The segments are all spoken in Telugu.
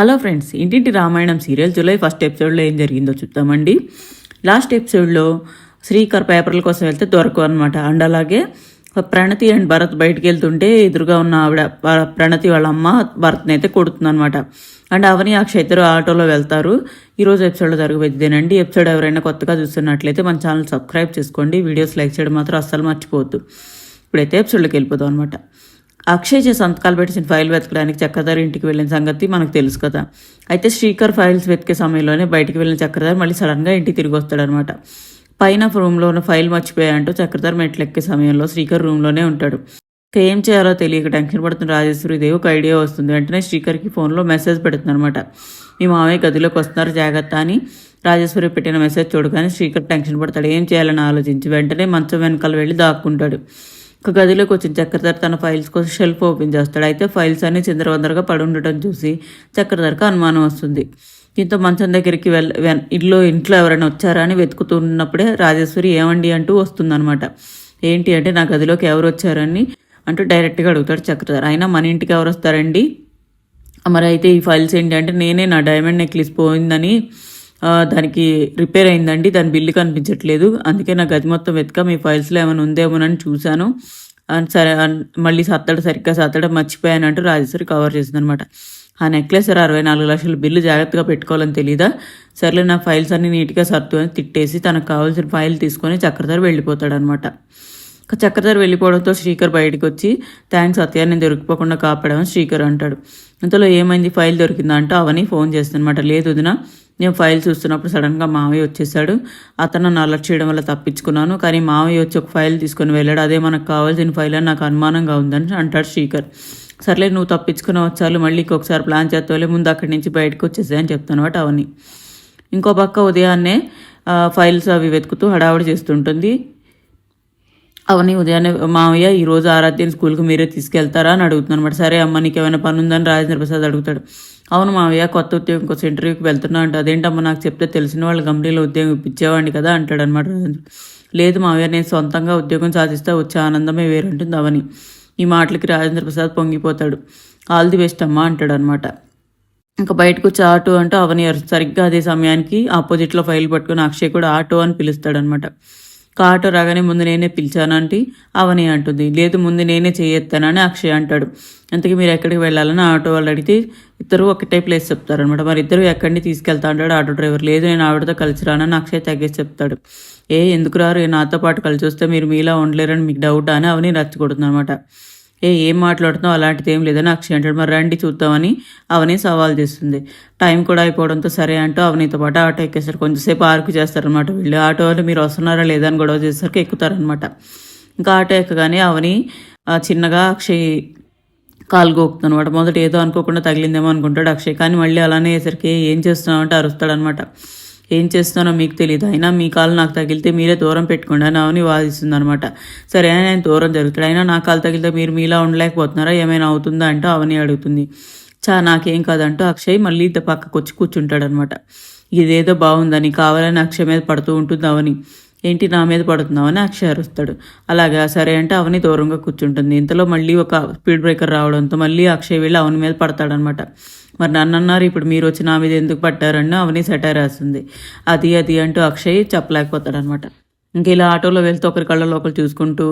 హలో ఫ్రెండ్స్ ఇంటింటి రామాయణం సీరియల్ జూలై ఫస్ట్ ఎపిసోడ్లో ఏం జరిగిందో చూద్దామండి. లాస్ట్ ఎపిసోడ్లో శ్రీకర్ పేపర్ల కోసం వెళ్తే దొరకవు అనమాట అండ్ అలాగే ప్రణతి అండ్ భరత్ బయటికి వెళ్తుంటే ఎదురుగా ఉన్న ఆవిడ ప్రణతి వాళ్ళ అమ్మ భరత్ని అయితే కొడుతుంది అనమాట అండ్ అవని అక్షయ్ ఇద్దరు ఆటోలో వెళ్తారు. ఈరోజు ఎపిసోడ్లో జరగబోయేదేనండి. ఎపిసోడ్ ఎవరైనా కొత్తగా చూస్తున్నట్లయితే మన ఛానల్ సబ్స్క్రైబ్ చేసుకోండి. వీడియోస్ లైక్ చేయడం మాత్రం అస్సలు మర్చిపోవద్దు. ఇప్పుడైతే ఎపిసోడ్లోకి వెళ్ళిపోతాం అనమాట అక్షయ్ సంతకాలు పెట్టిన ఫైల్ వెతకడానికి చక్రధారి ఇంటికి వెళ్ళిన సంగతి మనకు తెలుసు కదా. అయితే శ్రీకర్ ఫైల్స్ వెతికే సమయంలోనే బయటికి వెళ్ళిన చక్రధారి మళ్ళీ సడన్గా ఇంటికి తిరిగి వస్తాడనమాట పైన రూమ్లో ఉన్న ఫైల్ మర్చిపోయాయంటూ చక్రధారి మెట్లు ఎక్కే సమయంలో శ్రీకర్ రూమ్లోనే ఉంటాడు. ఏం చేయాలో తెలియక టెన్షన్ పడుతున్న రాజేశ్వరి దేవి ఒక ఐడియా వస్తుంది. వెంటనే శ్రీకర్కి ఫోన్లో మెసేజ్ పెడుతుంది అనమాట మీ మామయ్య గదిలోకి వస్తున్నారు జాగ్రత్త అని రాజేశ్వరి పెట్టిన మెసేజ్ చూడగానే శ్రీకర్ టెన్షన్ పడతాడు. ఏం చేయాలని ఆలోచించి వెంటనే మంచం వెనకాల వెళ్ళి దాక్కుంటాడు. ఒక గదిలోకి వచ్చిన చక్రధర్ తన ఫైల్స్ కోసం షెల్ఫ్ ఓపెన్ చేస్తాడు. అయితే ఫైల్స్ అన్ని చిందరవందరగా పడి ఉండటం చూసి చక్రధర్కి అనుమానం వస్తుంది. దీంతో మంచం దగ్గరికి వెళ్ళ వెన్- ఇల్లు ఇంట్లో ఎవరైనా వచ్చారా? అని వెతుకుతున్నప్పుడే రాజేశ్వరి ఏమండి అంటూ వస్తుందన్నమాట. ఏంటి అంటే నా గదిలోకి ఎవరు వచ్చారని అంటూ డైరెక్ట్గా అడుగుతాడు చక్రధర్. అయినా మన ఇంటికి ఎవరు వస్తారండి? మరి అయితే ఈ ఫైల్స్ ఏంటి అంటే నేనే నా డైమండ్ నెక్లెస్ పోయిందని దానికి రిపేర్ అయిందండి. దాని బిల్లు కనిపించట్లేదు. అందుకే నా గది మొత్తం వెతక మీ ఫైల్స్లో ఏమైనా ఉందేమోనని చూశాను. అండ్ సరే మళ్ళీ సత్తడు సరిగ్గా సత్తడం మర్చిపోయానంటూ రాజేశ్వరి కవర్ చేసింది అనమాట ఆ నెక్లెస్ సార్ అరవై నాలుగు లక్షల బిల్లు జాగ్రత్తగా పెట్టుకోవాలని తెలీదా? సర్లే నా ఫైల్స్ అన్ని నీట్గా సర్దు అని తిట్టేసి తనకు కావాల్సిన ఫైల్ తీసుకొని చక్రధర వెళ్ళిపోతాడనమాట ఇక చక్రధర్ వెళ్ళిపోవడంతో శ్రీకర్ బయటకు వచ్చి థ్యాంక్స్ అత్తయ్య నేను దొరికిపోకుండా కాపాడమని శ్రీకర్ అంటాడు. అంతలో ఏమైంది? ఫైల్ దొరికిందా అంటూ అవని ఫోన్ చేస్తుందన్నమాట. లేదు వదినా నేను ఫైల్ చూస్తున్నప్పుడు సడన్గా మావయ్య వచ్చేసాడు. అతను నన్ను అలర్ట్ చేయడం వల్ల తప్పించుకున్నాను. కానీ మావయ్య వచ్చి ఒక ఫైల్ తీసుకొని వెళ్ళాడు. అదే మనకు కావాల్సిన ఫైల్ అని నాకు అనుమానంగా ఉందని అంటాడు శ్రీకర్. సర్లే నువ్వు తప్పించుకుని వచ్చాలు మళ్ళీ ఇంకొకసారి ప్లాన్ చేస్తావులే. ముందు అక్కడి నుంచి బయటకు వచ్చేసాయి అని చెప్తాను అవని. ఇంకో పక్క ఉదయాన్నే ఫైల్స్ అవి వెతుకుతూ హడావుడి చేస్తుంటుంది. అవని ఉదయాన్నే మామయ్య ఈ రోజు ఆరాధ్యని స్కూల్కి మీరే తీసుకెళ్తారా? అని అడుగుతున్నాను అనమాట సరే అమ్మ నీకు ఏమైనా పని ఉందని రాజేంద్ర ప్రసాద్ అడుగుతాడు. అవును మామయ్య కొత్త ఉద్యోగం కోసం ఇంటర్వ్యూకి వెళ్తున్నా అంటే. అదేంటమ్మా నాకు చెప్తే తెలిసిన వాళ్ళ కంపెనీలో ఉద్యోగం ఇప్పించేవాడిని కదా? అంటాడు అనమాట రాజేంద్ర. లేదు మామయ్య నేను సొంతంగా ఉద్యోగం సాధిస్తే వచ్చే ఆనందమే వేరుంటుంది అవని. ఈ మాటలకి రాజేంద్ర ప్రసాద్ పొంగిపోతాడు. ఆల్ ది బెస్ట్ అమ్మా అంటాడు అనమాట ఇంకా బయటకు వచ్చి ఆటో అంటూ అవని సరిగ్గా అదే సమయానికి ఆపోజిట్లో ఫైల్ పట్టుకుని అక్షయ్ కూడా ఆటో అని పిలుస్తాడనమాట ఆటో రాగానే ముందు నేనే పిలిచానంటే అవని అంటుంది. లేదు ముందు నేనే చేయొత్తానని అక్షయ్ అంటాడు. అందుకే మీరు ఎక్కడికి వెళ్ళాలని ఆటో వాళ్ళు అడిగితే ఇద్దరు ఒకటే ప్లేస్ చెప్తారనమాట మరి ఇద్దరు ఎక్కడిని తీసుకెళ్తా అంటాడు ఆటో డ్రైవర్. లేదు నేను ఆవిడతో కలిసి రానని అక్షయ్ తగ్గేసి చెప్తాడు. ఏ ఎందుకు రారు? నాతో పాటు కలిసి వస్తే మీరు మీలా ఉండలేరని మీకు డౌట్ అని అవని రచ్చగొడుతుంది అనమాట ఏ ఏం మాట్లాడుతున్నావు? అలాంటిది ఏం లేదని అక్షయ్ అంటాడు మరి రండి చూద్దామని. అవని సవాల్ చేస్తుంది. టైం కూడా అయిపోవడంతో సరే అంటూ అవనితో పాటు ఆటో ఎక్కేస్తారు కొంచెంసేపు ఆర్కు చేస్తారనమాట వీళ్ళు. ఆటో వాళ్ళు మీరు వస్తున్నారా లేదా? అని గొడవ చేసేసరికి ఎక్కుతారనమాట ఇంకా ఆటో ఎక్కగానే అవని చిన్నగా అక్షయ్ కాలు మొదట ఏదో అనుకోకుండా తగిలిందేమో అనుకుంటాడు అక్షయ్. కానీ మళ్ళీ అలానే వేసరికి ఏం చేస్తున్నావు అంటే అరుస్తాడనమాట ఏం చేస్తున్నానో మీకు తెలియదు అయినా మీ కాలు నాకు తగిలితే మీరే దూరం పెట్టుకోండి అని అవని వాదిస్తుంది అనమాట సరే అని ఆయన దూరం జరుగుతాడు. అయినా నా కాలు తగిలితే మీరు మీలా ఉండలేకపోతున్నారా? ఏమైనా అవుతుందా అంటూ అవని అడుగుతుంది. చా నాకేం కాదంటూ అక్షయ్ మళ్ళీ ఇద్ద పక్కకు వచ్చి కూర్చుంటాడనమాట ఇదేదో బాగుందని కావాలని అక్షయ్ మీద పడుతూ ఉంటుంది అవని. ఏంటి నా మీద పడుతున్నావని అక్షయ్ అరుస్తాడు. అలాగా? సరే అంటే అవని దూరంగా కూర్చుంటుంది. ఇంతలో మళ్ళీ ఒక స్పీడ్ బ్రేకర్ రావడంతో మళ్ళీ అక్షయ్ వెళ్ళి అవని మీద పడతాడనమాట మరి నన్ను అన్నారు ఇప్పుడు మీరు వచ్చి నా మీద ఎందుకు పట్టారని అవని సెటైర్ రాస్తుంది. అది అది అంటూ అక్షయ్ చెప్పలేకపోతాడనమాట. ఇంక ఇలా ఆటోలో వెళ్తే ఒకరి కళ్ళలో ఒకరు చూసుకుంటూ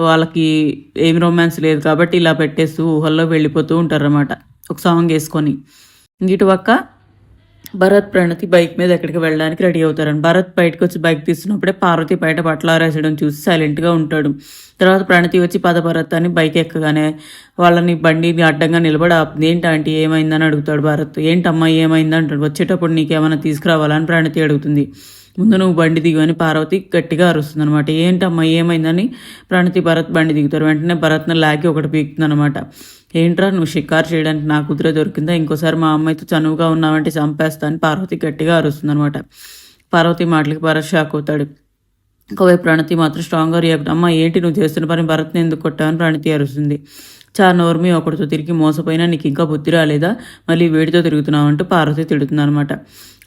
వాళ్ళకి ఏం రొమాన్స్ లేదు కాబట్టి ఇలా పెట్టేస్తూ ఊహల్లో వెళ్ళిపోతూ ఉంటారన్నమాట. ఒక సాంగ్ వేసుకొని. ఇంక ఇటు పక్క భరత్ ప్రణతి బైక్ మీద ఎక్కడికి వెళ్ళడానికి రెడీ అవుతారని. భరత్ బయటకు వచ్చి బైక్ తీస్తున్నప్పుడే పార్వతి బయట బట్టలు ఆరేసడం చూసి సైలెంట్గా ఉంటాడు. తర్వాత ప్రణతి వచ్చి పద భరత్ అని బైక్ ఎక్కగానే వాళ్ళని బండిని అడ్డంగా నిలబడి ఆపుతుంది ఏంటి ఆంటీ ఏమైందని అడుగుతాడు భరత్. ఏంటమ్మా ఏమైంది అంటాడు. వచ్చేటప్పుడు నీకేమైనా తీసుకురావాలని ప్రణతి అడుగుతుంది. ముందు నువ్వు బండి దిగువని పార్వతి గట్టిగా అరుస్తుంది అనమాట ఏంటమ్మా ఏమైందని? ప్రణతి భరత్ బండి దిగుతారు వెంటనే భరత్ని లాగి ఒకటి పీకుతుంది అనమాట ఏంట్రా నువ్వు షికారు చేయడానికి నా కుదిరే దొరికిందా? ఇంకోసారి మా అమ్మాయితో చనువుగా ఉన్నావంటే చంపేస్తా అని పార్వతి గట్టిగా అరుస్తుంది అనమాట పార్వతి మాటలకి భరత్ షాక్ అవుతాడు. ఒకవైపు ప్రణతి మాత్రం స్ట్రాంగ్గా రియాక్ట్ అమ్మ ఏంటి నువ్వు చేస్తున్న పని? భరత్ని ఎందుకు కొట్టావని ప్రణతి అరుస్తుంది. చా నోర్మి ఒకటితో తిరిగి మోసపోయినా నీకు ఇంకా బుద్ధి రాలేదా? మళ్ళీ వేడితో తిరుగుతున్నావు అంటూ పార్వతి తిడుతుందనమాట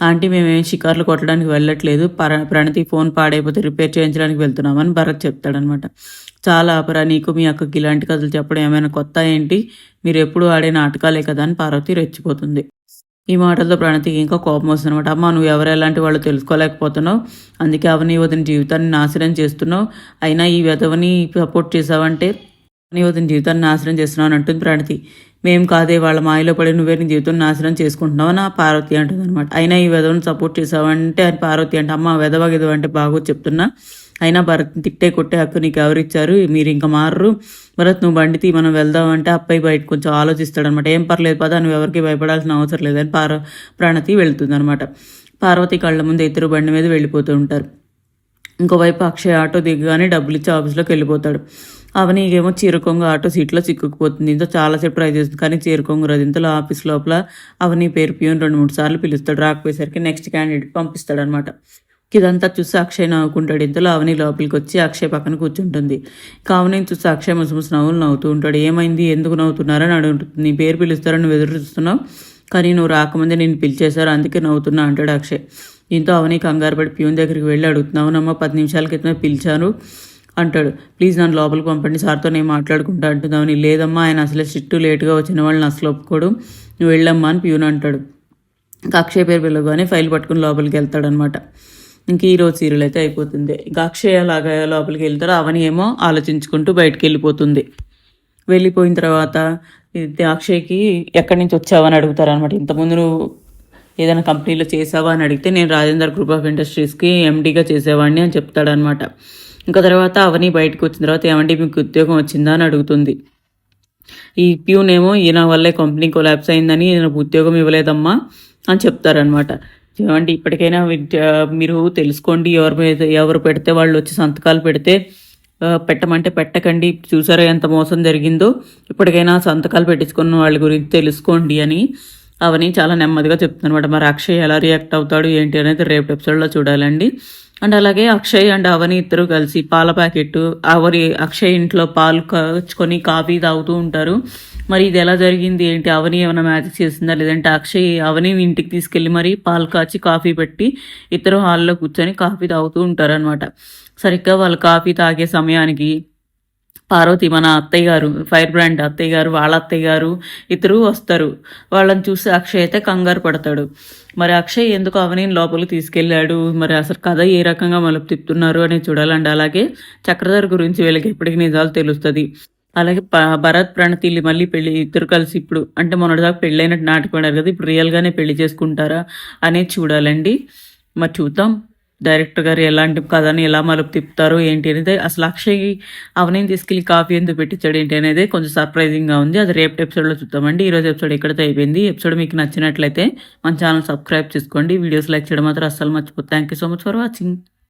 ఆంటీ మేమేం షికార్లు కొట్టడానికి వెళ్ళట్లేదు. పర ప్రణతి ఫోన్ పాడైపోతే రిపేర్ చేయించడానికి వెళ్తున్నామని భరత్ చెప్తాడనమాట చాలా ఆపరా నీకు మీ అక్కకి ఇలాంటి కథలు చెప్పడం ఏమైనా కొత్త ఏంటి? మీరు ఎప్పుడు ఆడే నాటకాలే కదా అని పార్వతి రెచ్చిపోతుంది. ఈ మాటలతో ప్రణతికి ఇంకా కోపం వస్తుంది అనమాట అమ్మ నువ్వు ఎవరు ఎలాంటి వాళ్ళు తెలుసుకోలేకపోతున్నావు? అందుకే అవని వదిన జీవితాన్ని నాశనం చేస్తున్నావు. అయినా ఈ వెధవని సపోర్ట్ చేసావంటే నీ వదిన జీవితాన్ని నాశనం చేస్తున్నావు అని అంటుంది ప్రణతి. మేము కాదే వాళ్ళ మాయలో పడి నువ్వే నీ జీవితం నాశనం చేసుకుంటున్నావు నా పార్వతి అంటుంది అనమాట అయినా ఈ వెధవను సపోర్ట్ చేసావంటే అని పార్వతి అంటే అమ్మ వెధవ గెదవ అంటే బాగో చెప్తున్నా. అయినా భరత్ తిట్టే కొట్టే హక్కు నీకు ఎవరిచ్చారు మీరు ఇంకా మారరు. భరత్ నువ్వు బండి తీ మనం వెళ్దాం అంటే అబ్బాయి బయట కొంచెం ఆలోచిస్తాడనమాట ఏం పర్లేదు పదా నువ్వు ఎవరికి భయపడాల్సిన అవసరం లేదని పార ప్రాణతి వెళుతుందనమాట అనమాట పార్వతి కళ్ళ ముందు ఇద్దరు బండి మీద వెళ్ళిపోతూ ఉంటారు. ఇంకోవైపు అక్షయ్ ఆటో దిగగానే డబ్బులు ఇచ్చి ఆఫీస్లోకి వెళ్ళిపోతాడు. అవనీకేమో చీరకొంగ ఆటో సీట్లో చిక్కుకుపోతుంది. ఇంత చాలాసేపు ట్రై చేస్తుంది. కానీ చీరకొంగ రాదు. ఇంతలో ఆఫీస్ లోపల అవని పేరు పియూన్ రెండు మూడు సార్లు పిలుస్తాడు. రాకపోయేసరికి నెక్స్ట్ క్యాండిడేట్ పంపిస్తాడు అనమాట ఇదంతా చూసి అక్షయ్ నవ్వుకుంటాడు. ఇంతలో అవని లోపలికి వచ్చి అక్షయ్ పక్కన కూర్చుంటుంది. కావుని చూసి అక్షయ్ ముసుముసు నవ్వులు నవ్వుతూ ఉంటాడు. ఏమైంది? ఎందుకు నవ్వుతున్నారని అడుగుతుంది నీ పేరు పిలుస్తారని ఎదురు చూస్తున్నావు? కానీ నువ్వు రాకముందే నేను పిలిచేశారు. అందుకే నవ్వుతున్నా అంటాడు అక్షయ్. దీంతో అవని కంగారు పడి ప్యూన్ దగ్గరికి వెళ్ళి అడుగుతున్నావు నమ్మ పది నిమిషాల క్రితమే పిలిచాను అంటాడు. ప్లీజ్ నన్ను లోపలికి పంపండి సార్తో నేను మాట్లాడుకుంటా అంటున్నావు లేదమ్మా ఆయన అసలే చిట్టు లేటుగా వచ్చిన వాళ్ళని అసలు ఒప్పుకోడు నువ్వు వెళ్ళమ్మా అని ప్యూన్ అంటాడు. ఇంకా అక్షయ్ పేరు పిలవగానే ఫైల్ పట్టుకుని లోపలికి వెళ్తాడనమాట. ఇంక ఈ రోజు సీరియల్ అయితే అయిపోతుంది. ఇంకా అక్షయ్ అలాగా లోపలికి వెళ్తారో అవని ఏమో ఆలోచించుకుంటూ బయటికి వెళ్ళిపోతుంది. వెళ్ళిపోయిన తర్వాత అక్షయ్కి ఎక్కడి నుంచి వచ్చావని అడుగుతారు అనమాట ఇంతకుముందు నువ్వు ఏదైనా కంపెనీలో చేసావా అని అడిగితే నేను రాజేందర్ గ్రూప్ ఆఫ్ ఇండస్ట్రీస్కి ఎండీగా చేసేవాడిని అని చెప్తాడనమాట ఇంకా తర్వాత అవని బయటకు వచ్చిన తర్వాత ఏమంటే మీకు ఉద్యోగం వచ్చిందా అని అడుగుతుంది. ఈ ప్యూన్ ఏమో ఈయన వల్లే కంపెనీ కొలాప్స్ అయిందని నాకు ఉద్యోగం ఇవ్వలేదమ్మా అని చెప్తారనమాట ఏమంటే ఇప్పటికైనా విద్య- మీరు తెలుసుకోండి ఎవరి మీద ఎవరు పెడితే వాళ్ళు వచ్చి సంతకాలు పెడితే పెట్టమంటే పెట్టకండి చూసారా ఎంత మోసం జరిగిందో ఇప్పటికైనా సంతకాలు పెట్టించుకున్న వాళ్ళ గురించి తెలుసుకోండి అని అవని చాలా నెమ్మదిగా చెప్తుందన్నమాట. మరి అక్షయ్ ఎలా రియాక్ట్ అవుతాడు ఏంటి అనేది రేపు ఎపిసోడ్లో చూడాలండి. అండ్ అలాగే అక్షయ్ అండ్ అవని ఇద్దరు కలిసి పాల ప్యాకెట్ అవరి అక్షయ్ ఇంట్లో పాలు కాచుకొని కాఫీ తాగుతూ ఉంటారు. మరి ఇది ఎలా జరిగింది ఏంటి అవని ఏమైనా మ్యాజిక్ చేసిందా లేదంటే అక్షయ్ అవని ఇంటికి తీసుకెళ్ళి మరి పాలు కాచి కాఫీ పెట్టి ఇద్దరు హాల్లో కూర్చొని కాఫీ తాగుతూ ఉంటారనమాట సరిగ్గా వాళ్ళు కాఫీ తాగే సమయానికి పార్వతి మన అత్తయ్య గారు ఫైర్ బ్రాండ్ అత్తయ్య గారు వాళ్ళ అత్తయ్య గారు ఇతరు వస్తారు. వాళ్ళని చూసి అక్షయ్ అయితే కంగారు పడతాడు. మరి అక్షయ్ ఎందుకు అవనీని లోపలికి తీసుకెళ్ళాడు? మరి అసలు కథ ఏ రకంగా మలుపు తిప్పుతున్నారు అనేది చూడాలండి. అలాగే చక్రధర్ గురించి వీళ్ళకి ఇప్పటికీ నిజాలు తెలుస్తుంది. అలాగే ప- భరత్ ప్రణతిల్లి మళ్ళీ పెళ్ళి ఇద్దరు కలిసి ఇప్పుడు అంటే మొన్నటిదాకా పెళ్ళైనట్టు నాటుకున్నారు కదా ఇప్పుడు రియల్గానే పెళ్ళి చేసుకుంటారా అనేది చూడాలండి. మరి చూద్దాం. డైరెక్టర్ గారు ఎలాంటి కథని ఎలా మలుపు తిప్పుతారు ఏంటి అనేది అసలు అక్షయ్ అవనేం తీసుకెళ్ళి కాఫీ ఎందుకు పెట్టించాడు ఏంటి అనేది కొంచెం సర్ప్రైజింగ్గా ఉంది. అది రేపు ఎపిసోడ్లో చూద్దామండి. ఈరోజు ఎపిసోడ్ ఎక్కడితో అయిపోయింది? ఎపిసోడ్ మీకు నచ్చినట్లయితే మన ఛానల్ సబ్స్క్రైబ్ చేసుకోండి. వీడియోస్ లైక్ చేయడం మాత్రం అస్సలు మర్చిపోతుంది thank you so much for watching